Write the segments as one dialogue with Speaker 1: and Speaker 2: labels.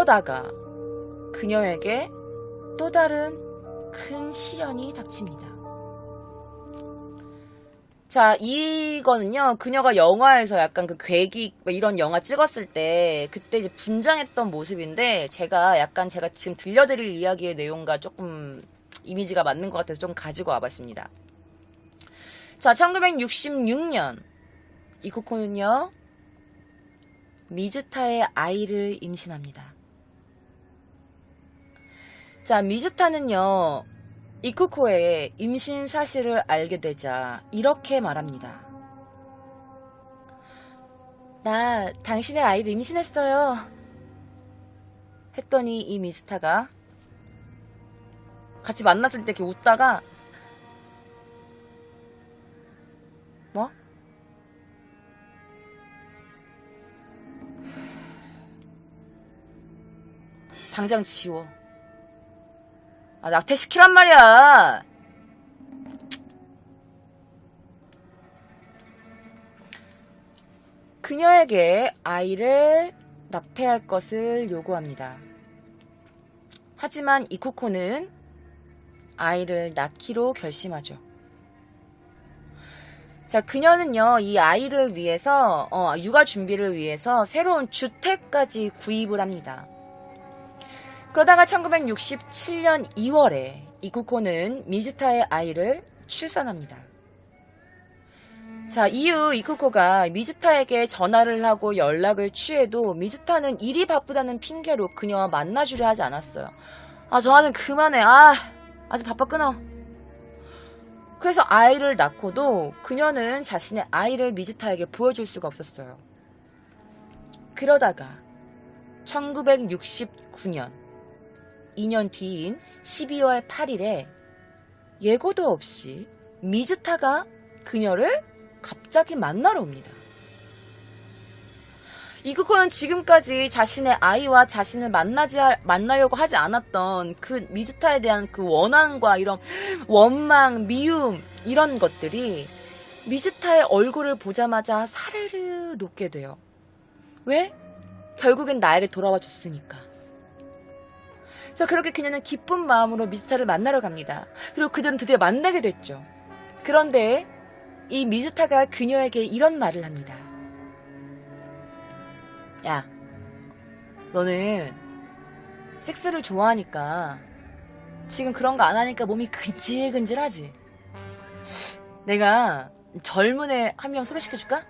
Speaker 1: 그러다가 그녀에게 또 다른 큰 시련이 닥칩니다. 자, 이거는요, 그녀가 영화에서 약간 그 괴기, 뭐 이런 영화 찍었을 때, 그때 이제 분장했던 모습인데, 제가 약간 제가 지금 들려드릴 이야기의 내용과 조금 이미지가 맞는 것 같아서 좀 가지고 와봤습니다. 자, 1966년, 이코코는요, 미즈타의 아이를 임신합니다. 자, 미즈타는요, 이쿠코의 임신 사실을 알게 되자 이렇게 말합니다. 나 당신의 아이를 임신했어요. 했더니 이 미스타가 같이 만났을 때 이렇게 웃다가 뭐? 당장 지워. 아, 낙태시키란 말이야. 그녀에게 아이를 낙태할 것을 요구합니다. 하지만 이코코는 아이를 낳기로 결심하죠. 자, 그녀는요, 이 아이를 위해서, 어, 육아 준비를 위해서 새로운 주택까지 구입을 합니다. 그러다가 1967년 2월에 이쿠코는 미즈타의 아이를 출산합니다. 자, 이후 이쿠코가 미즈타에게 전화를 하고 연락을 취해도 미즈타는 일이 바쁘다는 핑계로 그녀와 만나주려 하지 않았어요. 아, 전화 좀 그만해. 아, 아직 바빠 끊어. 그래서 아이를 낳고도 그녀는 자신의 아이를 미즈타에게 보여줄 수가 없었어요. 그러다가 1969년 2년 뒤인 12월 8일에 예고도 없이 미즈타가 그녀를 갑자기 만나러 옵니다. 이쿠코는 지금까지 자신의 아이와 자신을 만나지 만나려고 하지 않았던 그 미즈타에 대한 그 원한과 이런 원망, 미움 이런 것들이 미즈타의 얼굴을 보자마자 사르르 녹게 돼요. 왜? 결국엔 나에게 돌아와 줬으니까. 그래서 그렇게 그녀는 기쁜 마음으로 미즈타를 만나러 갑니다. 그리고 그들은 드디어 만나게 됐죠. 그런데 이 미즈타가 그녀에게 이런 말을 합니다. 야, 너는 섹스를 좋아하니까 지금 그런 거 안 하니까 몸이 근질근질하지. 내가 젊은 애 한 명 소개시켜줄까?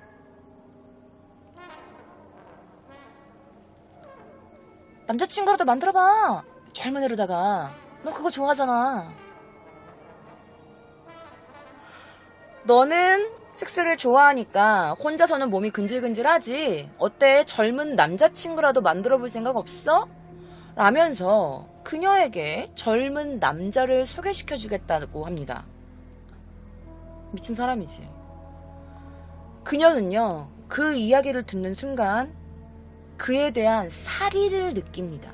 Speaker 1: 남자친구라도 만들어봐. 젊은 애로다가. 너 그거 좋아하잖아. 너는 섹스를 좋아하니까 혼자서는 몸이 근질근질하지. 어때? 젊은 남자친구라도 만들어 볼 생각 없어? 라면서 그녀에게 젊은 남자를 소개시켜 주겠다고 합니다. 미친 사람이지. 그녀는요, 그 이야기를 듣는 순간 그에 대한 사리를 느낍니다.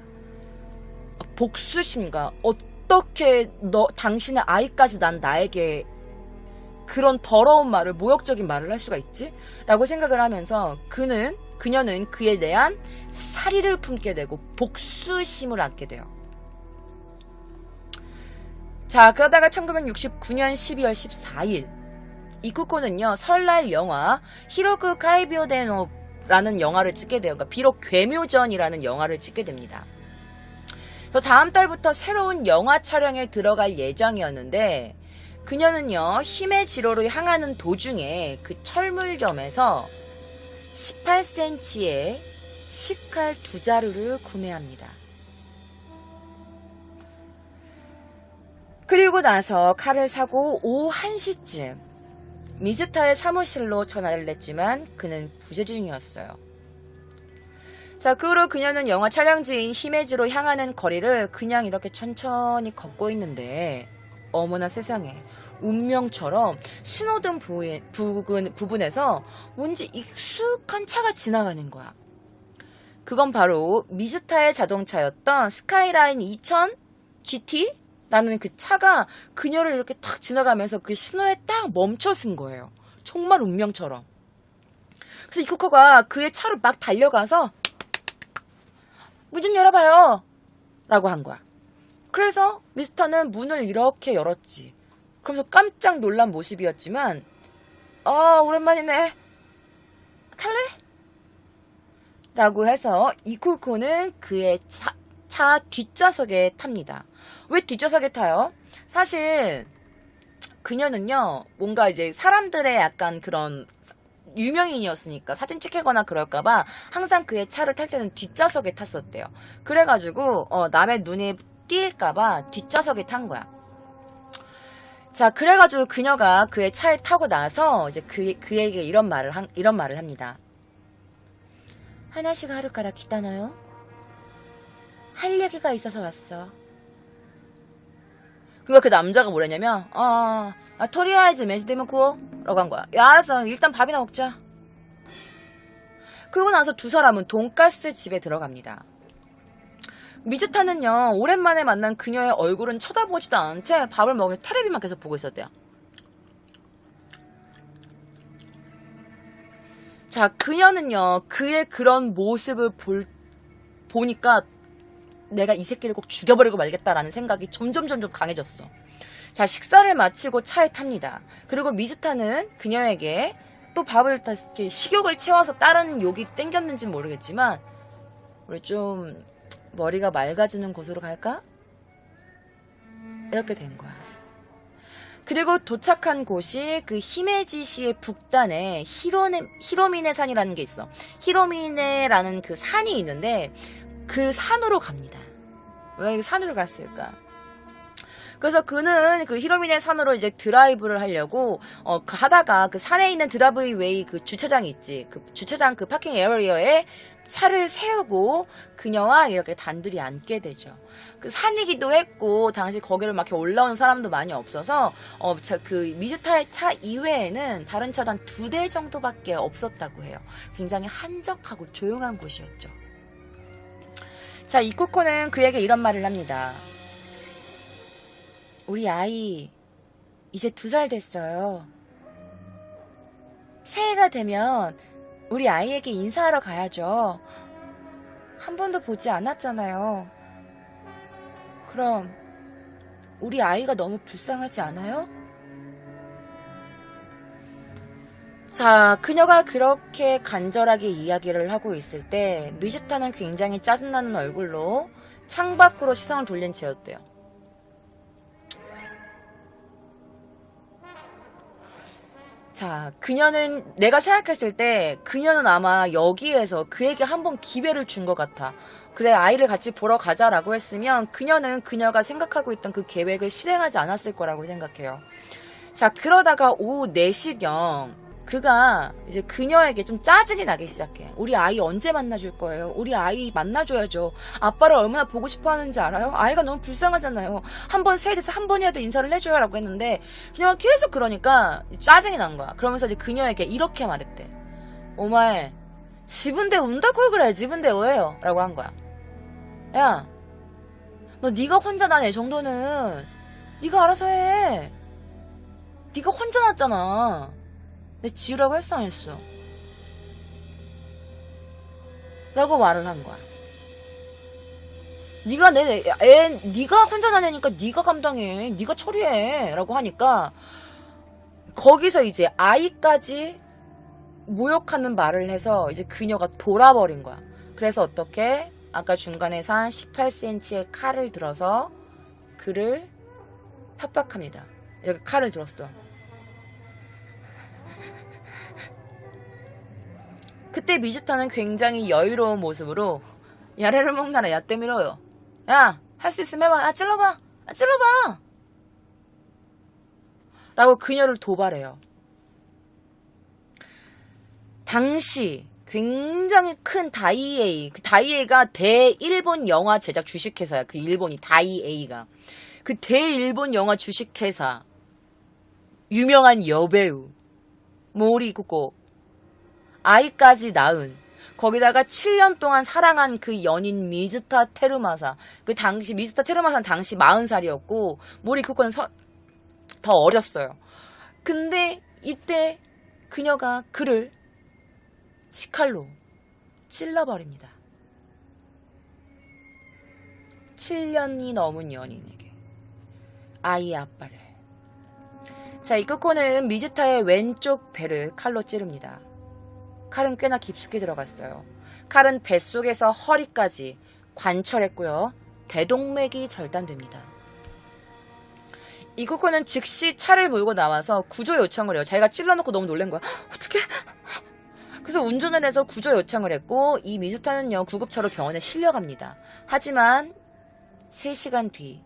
Speaker 1: 복수심과 어떻게 너 당신의 아이까지 난 나에게 그런 더러운 말을 모욕적인 말을 할 수가 있지? 라고 생각을 하면서 그는 그녀는 그에 대한 사리를 품게 되고 복수심을 갖게 돼요. 자, 그러다가 1969년 12월 14일 이쿠코는요 설날 영화 히로크 카이비오데노라는 영화를 찍게 돼요. 그러니까 비록 괴묘전이라는 영화를 찍게 됩니다. 또 다음 달부터 새로운 영화 촬영에 들어갈 예정이었는데 그녀는요 힘의 지로로 향하는 도중에 그 철물점에서 18cm의 식칼 두 자루를 구매합니다. 그리고 나서 칼을 사고 오후 1시쯤 미즈타의 사무실로 전화를 냈지만 그는 부재 중이었어요. 자, 그 후로 그녀는 영화 촬영지인 히메지로 향하는 거리를 그냥 이렇게 천천히 걷고 있는데 어머나 세상에 운명처럼 신호등 부근, 부분에서 뭔지 익숙한 차가 지나가는 거야. 그건 바로 미즈타의 자동차였던 스카이라인 2000 GT? 라는 그 차가 그녀를 이렇게 탁 지나가면서 그 신호에 딱 멈춰선 거예요. 정말 운명처럼. 그래서 이쿠코가 그의 차로 막 달려가서 문 좀 열어봐요. 라고 한 거야. 그래서 미스터는 문을 이렇게 열었지. 그러면서 깜짝 놀란 모습이었지만, 아, 오랜만이네. 탈래? 라고 해서 이쿠코는 그의 차, 차 뒷좌석에 탑니다. 왜 뒷좌석에 타요? 사실 그녀는요 뭔가 이제 사람들의 약간 그런 유명인이었으니까 사진 찍히거나 그럴까봐 항상 그의 차를 탈 때는 뒷좌석에 탔었대요. 그래가지고 어, 남의 눈에 띄일까봐 뒷좌석에 탄 거야. 자, 그래가지고 그녀가 그의 차에 타고 나서 이제 그, 그에게 이런 말을 한- 이런 말을 합니다. 하나씩 하루가라 기다나요? 할 얘기가 있어서 왔어. 그러니까 그 남자가 뭐랬냐면, 아, 아 토리아이즈 구워? 라고 한 거야. 야, 알았어. 일단 밥이나 먹자. 그러고 나서 두 사람은 돈가스 집에 들어갑니다. 미즈타는요, 오랜만에 만난 그녀의 얼굴은 쳐다보지도 않은 채 밥을 먹으면서 테레비만 계속 보고 있었대요. 자, 그녀는요, 그의 그런 모습을 볼, 보니까 내가 이 새끼를 꼭 죽여버리고 말겠다라는 생각이 점점 점점 강해졌어. 자, 식사를 마치고 차에 탑니다. 그리고 미즈타는 그녀에게 또 밥을 다 이렇게 식욕을 채워서 다른 욕이 땡겼는지 모르겠지만, 우리 좀 머리가 맑아지는 곳으로 갈까? 이렇게 된 거야. 그리고 도착한 곳이 그 히메지시의 북단에 히로네, 히로미네 산이라는 게 있어. 히로미네라는 그 산이 있는데 그 산으로 갑니다. 왜 산으로 갔을까? 그래서 그는 그 히로미네 산으로 이제 드라이브를 하려고 어 그 하다가 그 산에 있는 드라이브 웨이 그 주차장이 있지. 그 주차장 그 파킹 에어리어에 차를 세우고 그녀와 이렇게 단둘이 앉게 되죠. 그 산이기도 했고 당시 거기를 막 이렇게 올라오는 사람도 많이 없어서 어그 미즈타의 차 이외에는 다른 차도 한 두 대 정도밖에 없었다고 해요. 굉장히 한적하고 조용한 곳이었죠. 자, 이코코는 그에게 이런 말을 합니다. 우리 아이 이제 두 살 됐어요. 새해가 되면 우리 아이에게 인사하러 가야죠. 한 번도 보지 않았잖아요. 그럼 우리 아이가 너무 불쌍하지 않아요? 자, 그녀가 그렇게 간절하게 이야기를 하고 있을 때 미즈타는 굉장히 짜증나는 얼굴로 창밖으로 시선을 돌린 채였대요. 자, 그녀는 내가 생각했을 때 그녀는 아마 여기에서 그에게 한번 기회를 준 것 같아. 그래 아이를 같이 보러 가자라고 했으면 그녀는 그녀가 생각하고 있던 그 계획을 실행하지 않았을 거라고 생각해요. 자, 그러다가 오후 4시경 그가 이제 그녀에게 좀 짜증이 나기 시작해. 우리 아이 언제 만나줄 거예요? 우리 아이 만나줘야죠. 아빠를 얼마나 보고 싶어 하는지 알아요? 아이가 너무 불쌍하잖아요. 한 번 세일해서 한 번이라도 인사를 해줘요. 라고 했는데, 그녀가 계속 그러니까 짜증이 난 거야. 그러면서 이제 그녀에게 이렇게 말했대. 오마에, 집은데 운다고 그래. 집은데 왜요? 라고 한 거야. 야, 너 네가 혼자 난 애 정도는 네가 알아서 해. 네가 혼자 났잖아. 내 지우라고 했어 안 했어? 라고 말을 한 거야. 네가 내 애, 네가 혼자 나냐니까 네가 감당해, 네가 처리해라고 하니까 거기서 이제 아이까지 모욕하는 말을 해서 이제 그녀가 돌아버린 거야. 그래서 어떻게 아까 중간에 산 18cm의 칼을 들어서 그를 협박합니다. 이렇게 칼을 들었어. 그때 미즈타는 굉장히 여유로운 모습으로 야래를 먹나라 야떼 밀어요. 야, 할 수 있으면 해봐. 아, 찔러봐. 아, 찔러봐. 라고 그녀를 도발해요. 당시 굉장히 큰 다이에이, 그 다이에이가 대일본 영화 제작 주식회사야. 그 일본이 다이에이가. 그 대일본 영화 주식회사. 유명한 여배우. 모리 꾸고 아이까지 낳은 거기다가 7년 동안 사랑한 그 연인 미즈타 테루마사 그 당시 미즈타 테루마사는 당시 40살이었고 모리 쿠코는 서, 더 어렸어요. 근데 이때 그녀가 그를 식칼로 찔러버립니다. 7년이 넘은 연인에게 아이의 아빠를 자 이 쿠코는 미즈타의 왼쪽 배를 칼로 찌릅니다. 칼은 꽤나 깊숙이 들어갔어요. 칼은 뱃속에서 허리까지 관철했고요. 대동맥이 절단됩니다. 이코코는 즉시 차를 몰고 나와서 구조 요청을 해요. 자기가 찔러놓고 너무 놀란 거야. 어떻게? 그래서 운전을 해서 구조 요청을 했고 이 미스타는요 구급차로 병원에 실려갑니다. 하지만 3시간 뒤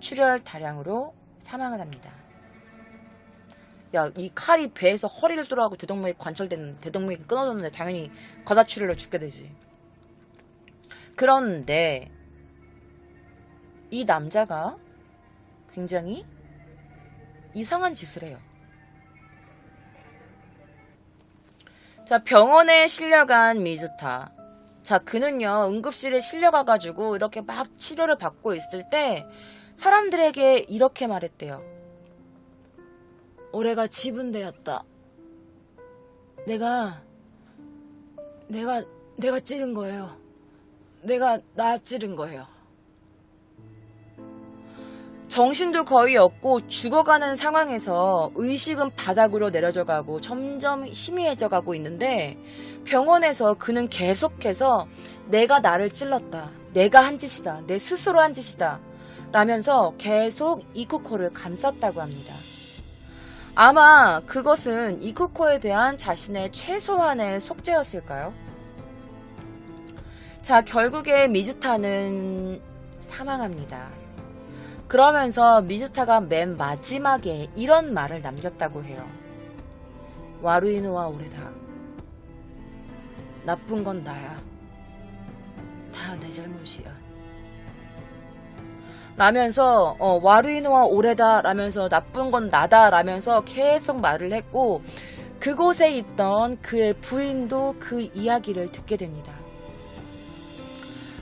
Speaker 1: 출혈 다량으로 사망을 합니다. 야, 이 칼이 배에서 허리를 뚫어가고 대동맥이 관철된 대동맥이 끊어졌는데 당연히 과다출혈로 죽게 되지. 그런데 이 남자가 굉장히 이상한 짓을 해요. 자, 병원에 실려간 미즈타. 자, 그는요, 응급실에 실려가가지고 이렇게 막 치료를 받고 있을 때 사람들에게 이렇게 말했대요. 올해가 지분되었다. 내가, 내가, 내가 찌른 거예요. 내가 나 찌른 거예요. 정신도 거의 없고 죽어가는 상황에서 의식은 바닥으로 내려져 가고 점점 희미해져 가고 있는데 병원에서 그는 계속해서 내가 나를 찔렀다. 내가 한 짓이다. 내 스스로 한 짓이다. 라면서 계속 이코코를 감쌌다고 합니다. 아마 그것은 이코코에 대한 자신의 최소한의 속죄였을까요? 자, 결국에 미즈타는 사망합니다. 그러면서 미즈타가 맨 마지막에 이런 말을 남겼다고 해요. 와루이노와 오래다. 나쁜 건 나야. 다 내 잘못이야. 라면서 어, 와루이노와 오래다 라면서 나쁜 건 나다 라면서 계속 말을 했고 그곳에 있던 그의 부인도 그 이야기를 듣게 됩니다.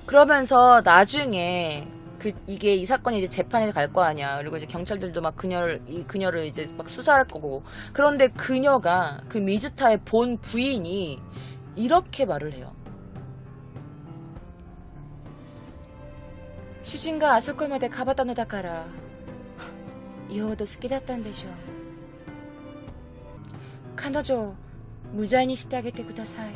Speaker 1: 그러면서 나중에 그 이게 이 사건이 이제 재판에 갈 거 아니야. 그리고 이제 경찰들도 막 그녀를 이 그녀를 이제 막 수사할 거고. 그런데 그녀가 그 미즈타의 본 부인이 이렇게 말을 해요. 슈진가 아소코마데 가바타のだからよほど好きだったんでしょう彼女を無罪にしてあげてください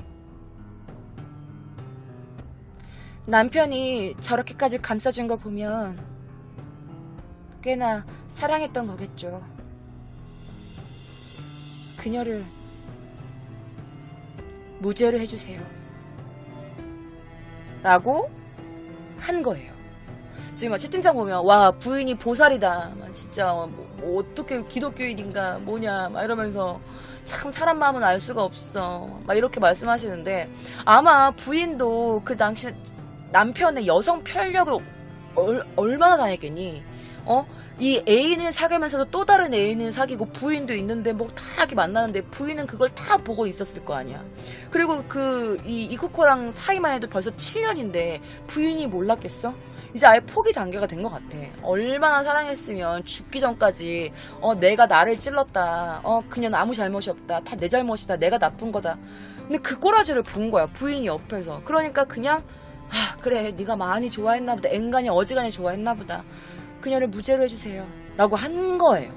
Speaker 1: 남편이 저렇게까지 감싸준 거 보면 꽤나 사랑했던 거겠죠. 그녀를 무죄로 해주세요. 라고 한 거예요. 지금 막 채팅창 보면 와 부인이 보살이다. 막 진짜 뭐, 뭐 어떻게 기독교인인가 뭐냐 막 이러면서 참 사람 마음은 알 수가 없어. 막 이렇게 말씀하시는데 아마 부인도 그 당시 남편의 여성 편력을 얼, 얼마나 당했겠니? 어? 이 애인을 사귀면서도 또 다른 애인을 사귀고 부인도 있는데 뭐 다 이렇게 만나는데 부인은 그걸 다 보고 있었을 거 아니야. 그리고 그 이 이쿠코랑 사이만 해도 벌써 7년인데 부인이 몰랐겠어? 이제 아예 포기 단계가 된 것 같아. 얼마나 사랑했으면 죽기 전까지 어 내가 나를 찔렀다. 어 그냥 아무 잘못이 없다. 다 내 잘못이다. 내가 나쁜 거다. 근데 그 꼬라지를 본 거야. 부인이 옆에서. 그러니까 그냥 아 그래 네가 많이 좋아했나 보다 앵간히 어지간히 좋아했나 보다 그녀를 무죄로 해주세요 라고 한 거예요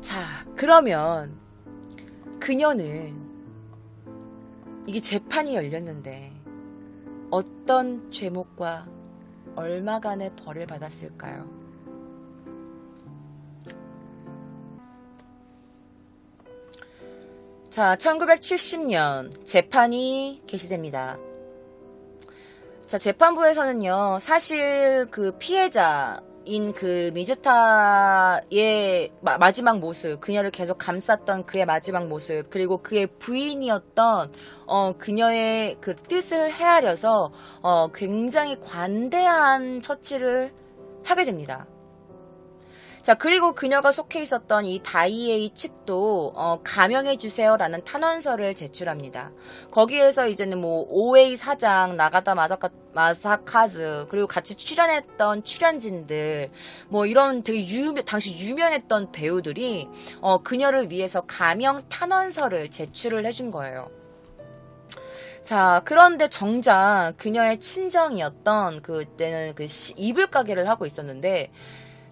Speaker 1: 자 그러면 그녀는 이게 재판이 열렸는데 어떤 죄목과 얼마간의 벌을 받았을까요? 자, 1970년 재판이 개시됩니다. 자, 재판부에서는요, 사실 그 피해자 인 그 미즈타의 마, 마지막 모습, 그녀를 계속 감쌌던 그의 마지막 모습, 그리고 그의 부인이었던, 어, 그녀의 그 뜻을 헤아려서, 어, 굉장히 관대한 처치를 하게 됩니다. 자, 그리고 그녀가 속해 있었던 이 다이에이 측도 어, 감형해 주세요라는 탄원서를 제출합니다. 거기에서 이제는 뭐 오웨이 사장, 나가다 마사카, 마사카즈, 그리고 같이 출연했던 출연진들, 뭐 이런 되게 유명, 당시 유명했던 배우들이 어, 그녀를 위해서 감형 탄원서를 제출을 해준 거예요. 자, 그런데 정작 그녀의 친정이었던 그때는 그 시- 이불 가게를 하고 있었는데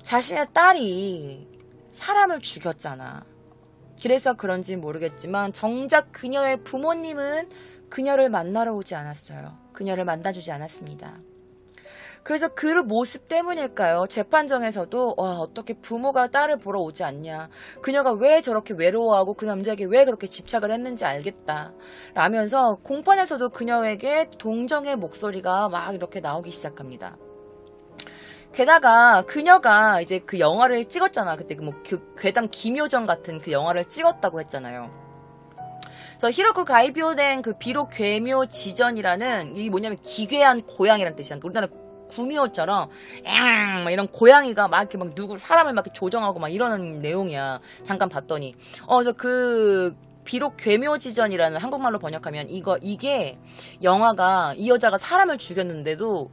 Speaker 1: 자신의 딸이 사람을 죽였잖아. 그래서 그런지 모르겠지만 정작 그녀의 부모님은 그녀를 만나러 오지 않았어요. 그녀를 만나주지 않았습니다. 그래서 그 모습 때문일까요? 재판정에서도 와 어떻게 부모가 딸을 보러 오지 않냐 그녀가 왜 저렇게 외로워하고 그 남자에게 왜 그렇게 집착을 했는지 알겠다 라면서 공판에서도 그녀에게 동정의 목소리가 막 이렇게 나오기 시작합니다. 게다가 그녀가 이제 그 영화를 찍었잖아. 그때 그뭐그 괴담 기묘전 같은 그 영화를 찍었다고 했잖아요. 그래서 히로쿠 가이비오된 그 비록 괴묘 지전이라는 이 뭐냐면 기괴한 고양이라는 뜻이야. 우리나라 구미호처럼 앙! 막 이런 고양이가 막 이렇게 막 누구 사람을 막 조정하고 막 이러는 내용이야. 잠깐 봤더니. 어 그래서 그 비록 괴묘지전이라는 한국말로 번역하면 이거 이게 영화가 이 여자가 사람을 죽였는데도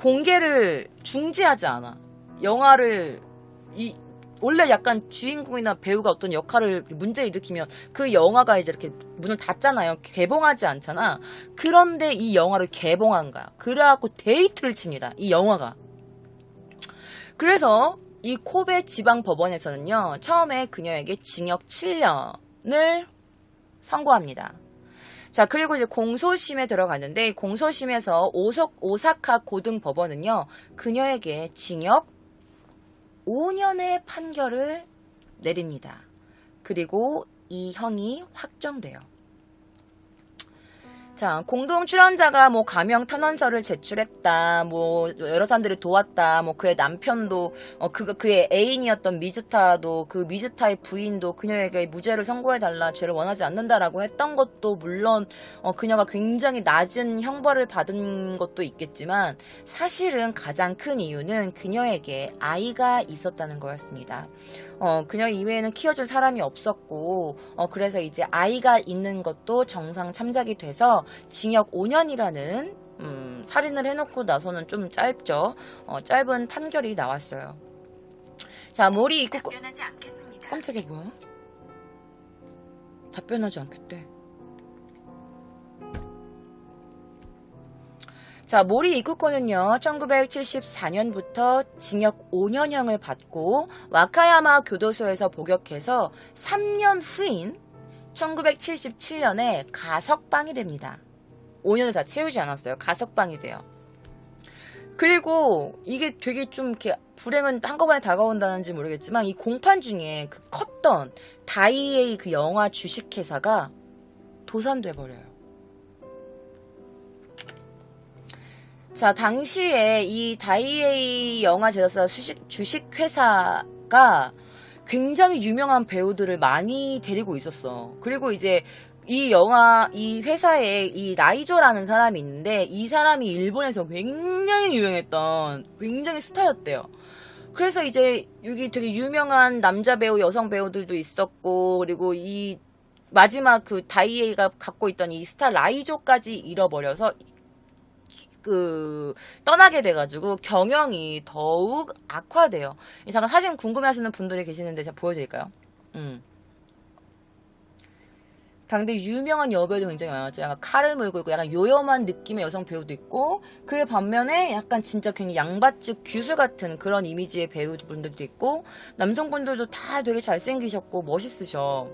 Speaker 1: 공개를 중지하지 않아. 영화를 이 원래 약간 주인공이나 배우가 어떤 역할을 문제 일으키면 그 영화가 이제 이렇게 문을 닫잖아요. 개봉하지 않잖아. 그런데 이 영화를 개봉한 거야. 그래갖고 데이트를 칩니다. 이 영화가. 그래서 이 코베 지방 법원에서는요. 처음에 그녀에게 징역 7년을 선고합니다. 자, 그리고 이제 공소심에 들어갔는데 공소심에서 오석, 오사카 고등법원은요. 그녀에게 징역 5년의 판결을 내립니다. 그리고 이 형이 확정돼요. 자, 공동 출연자가 뭐 가명 탄원서를 제출했다, 뭐 여러 사람들을 도왔다, 뭐 그의 남편도 어 그 그의 애인이었던 미즈타도 그 미즈타의 부인도 그녀에게 무죄를 선고해 달라, 죄를 원하지 않는다라고 했던 것도 물론 어 그녀가 굉장히 낮은 형벌을 받은 것도 있겠지만 사실은 가장 큰 이유는 그녀에게 아이가 있었다는 거였습니다. 어, 그녀 이외에는 키워줄 사람이 없었고, 어, 그래서 이제 아이가 있는 것도 정상 참작이 돼서 징역 5년이라는, 음, 살인을 해놓고 나서는 좀 짧죠. 어, 짧은 판결이 나왔어요. 자, 모리 입고,
Speaker 2: 답변하지 않겠습니다.
Speaker 1: 깜짝이야, 뭐야? 답변하지 않겠대. 자, 모리 이쿠코는요, 1974년부터 징역 5년형을 받고 와카야마 교도소에서 복역해서 3년 후인 1977년에 가석방이 됩니다. 5년을 다 채우지 않았어요. 가석방이 돼요. 그리고 이게 되게 좀 이렇게 불행은 한꺼번에 다가온다는지 모르겠지만 이 공판 중에 그 컸던 다이에이 그 영화 주식회사가 도산돼 버려요. 자, 당시에 이 다이에이 영화 제작사 주식회사가 굉장히 유명한 배우들을 많이 데리고 있었어. 그리고 이제 이 영화, 이 회사에 이 라이조라는 사람이 있는데 이 사람이 일본에서 굉장히 유명했던 굉장히 스타였대요. 그래서 이제 여기 되게 유명한 남자 배우, 여성 배우들도 있었고 그리고 이 마지막 그 다이에이가 갖고 있던 이 스타 라이조까지 잃어버려서 그 떠나게 돼가지고 경영이 더욱 악화돼요. 이 잠깐 사진 궁금해하시는 분들이 계시는데 제가 보여드릴까요? 음. 당대 유명한 여배우도 굉장히 많았죠. 약간 칼을 물고 있고 약간 요염한 느낌의 여성 배우도 있고 그의 반면에 약간 진짜 굉장히 양반집 규수 같은 그런 이미지의 배우분들도 있고 남성분들도 다 되게 잘생기셨고 멋있으셔.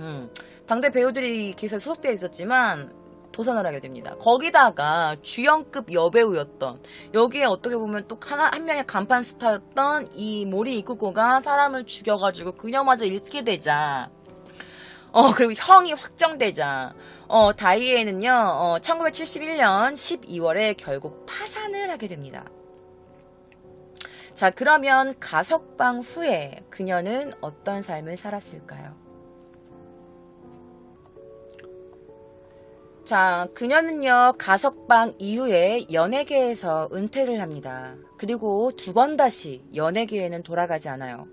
Speaker 1: 음. 당대 배우들이 기사에 소속되어 있었지만 도산을 하게 됩니다. 거기다가 주연급 여배우였던 여기에 어떻게 보면 또 하나 한 명의 간판 스타였던 이 모리 이쿠코가 사람을 죽여가지고 그녀마저 잃게 되자. 어 그리고 형이 확정되자. 어 다이에는요. 어 1971년 12월에 결국 파산을 하게 됩니다. 자 그러면 가석방 후에 그녀는 어떤 삶을 살았을까요? 자, 그녀는요, 가석방 이후에 연예계에서 은퇴를 합니다. 그리고 두 번 다시 연예계에는 돌아가지 않아요.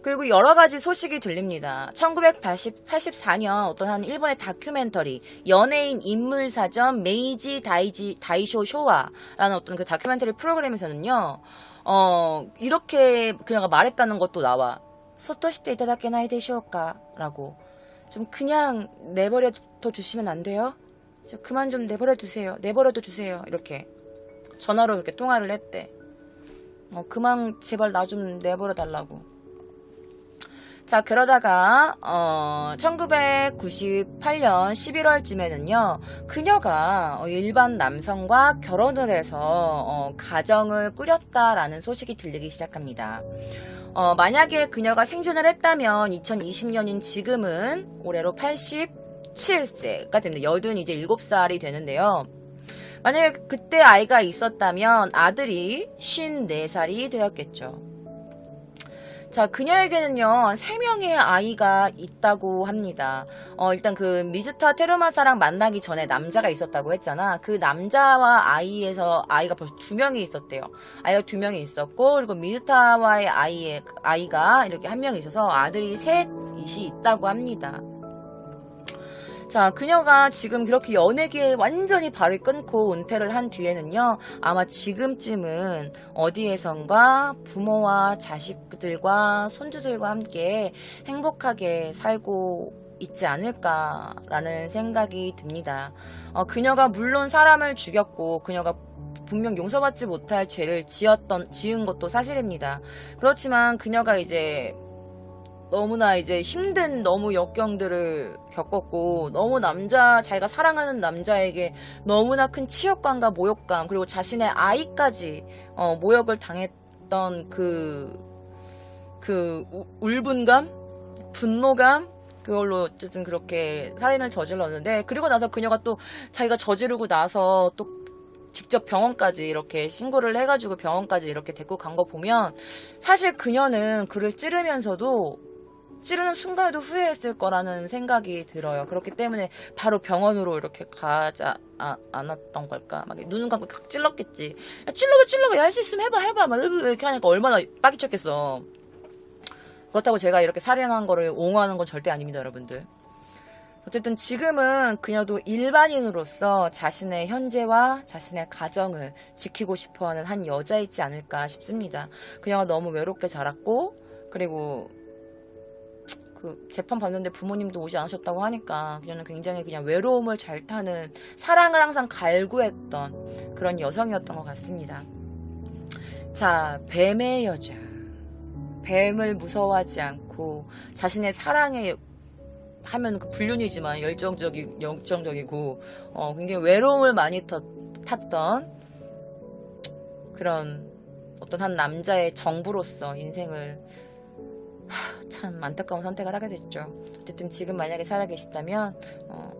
Speaker 1: 그리고 여러 가지 소식이 들립니다. 1984년 어떤 한 일본의 다큐멘터리, 연예인 인물 사전 메이지 다이지, 다이쇼 쇼와라는 어떤 그 다큐멘터리 프로그램에서는요, 어, 이렇게 그녀가 말했다는 것도 나와. 소토시테 이타다케 나이 데쇼까? 라고. 좀 그냥 내버려 둬 주시면 안 돼요? 저 그만 좀 내버려 두세요. 내버려둬 주세요. 이렇게 전화로 이렇게 통화를 했대. 어, 그만 제발 나 좀 내버려 달라고. 자, 그러다가, 어, 1998년 11월쯤에는요, 그녀가 어, 일반 남성과 결혼을 해서, 어, 가정을 꾸렸다라는 소식이 들리기 시작합니다. 어, 만약에 그녀가 생존을 했다면 2020년인 지금은 올해로 87세가 됩니다. 여든 이제 7살이 되는데요. 만약에 그때 아이가 있었다면 아들이 54살이 되었겠죠. 자, 그녀에게는요, 3명의 아이가 있다고 합니다. 어, 일단 그 미스터 테르마사랑 만나기 전에 남자가 있었다고 했잖아. 그 남자와 아이에서 아이가 벌써 두 명이 있었대요. 아이가 두 명이 있었고, 그리고 미스터와의 아이의, 아이가 이렇게 한명 있어서 아들이 셋이 있다고 합니다. 자, 그녀가 지금 그렇게 연예계에 완전히 발을 끊고 은퇴를 한 뒤에는요, 아마 지금쯤은 어디에선가 부모와 자식들과 손주들과 함께 행복하게 살고 있지 않을까라는 생각이 듭니다. 어, 그녀가 물론 사람을 죽였고, 그녀가 분명 용서받지 못할 죄를 지었던, 지은 것도 사실입니다. 그렇지만 그녀가 이제 너무나 이제 힘든 너무 역경들을 겪었고 너무 남자 자기가 사랑하는 남자에게 너무나 큰 치욕감과 모욕감 그리고 자신의 아이까지 어, 모욕을 당했던 그그 울분감 분노감 그걸로 어쨌든 그렇게 살인을 저질렀는데 그리고 나서 그녀가 또 자기가 저지르고 나서 또 직접 병원까지 이렇게 신고를 해가지고 병원까지 이렇게 데리고 간 거 보면 사실 그녀는 그를 찌르면서도 찌르는 순간에도 후회했을 거라는 생각이 들어요. 그렇기 때문에 바로 병원으로 이렇게 가지 아, 않았던 걸까? 막 눈을 감고 각 찔렀겠지. 야, 찔러봐, 찔러봐. 할수 있으면 해봐, 해봐. 막 이렇게 하니까 얼마나 빠기쳤겠어. 그렇다고 제가 이렇게 살인한 거를 옹호하는 건 절대 아닙니다, 여러분들. 어쨌든 지금은 그녀도 일반인으로서 자신의 현재와 자신의 가정을 지키고 싶어 하는 한 여자이지 않을까 싶습니다. 그녀가 너무 외롭게 자랐고, 그리고 그 재판 받는데 부모님도 오지 않으셨다고 하니까 그녀는 굉장히 그냥 외로움을 잘 타는 사랑을 항상 갈구했던 그런 여성이었던 것 같습니다. 자, 뱀의 여자. 뱀을 무서워하지 않고 자신의 사랑에 하면 그 불륜이지만 열정적이 열정적이고 어, 굉장히 외로움을 많이 터, 탔던 그런 어떤 한 남자의 정부로서 인생을 하, 참 안타까운 선택을 하게 됐죠. 어쨌든 지금 만약에 살아계시다면 어,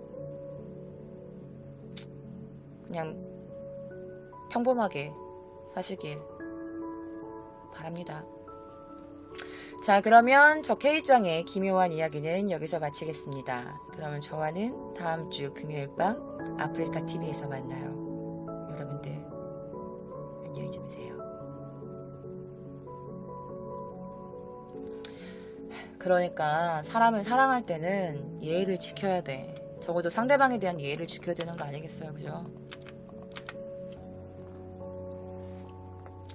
Speaker 1: 그냥 평범하게 사시길 바랍니다. 자, 그러면 저 K장의 기묘한 이야기는 여기서 마치겠습니다. 그러면 저와는 다음 주 금요일 밤 아프리카 TV에서 만나요. 여러분들, 안녕히 주무세요. 그러니까 사람을 사랑할 때는 예의를 지켜야 돼. 적어도 상대방에 대한 예의를 지켜야 되는 거 아니겠어요, 그죠?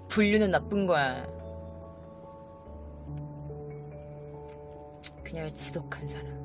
Speaker 1: 분류는 나쁜 거야. 그녀의 지독한 사람.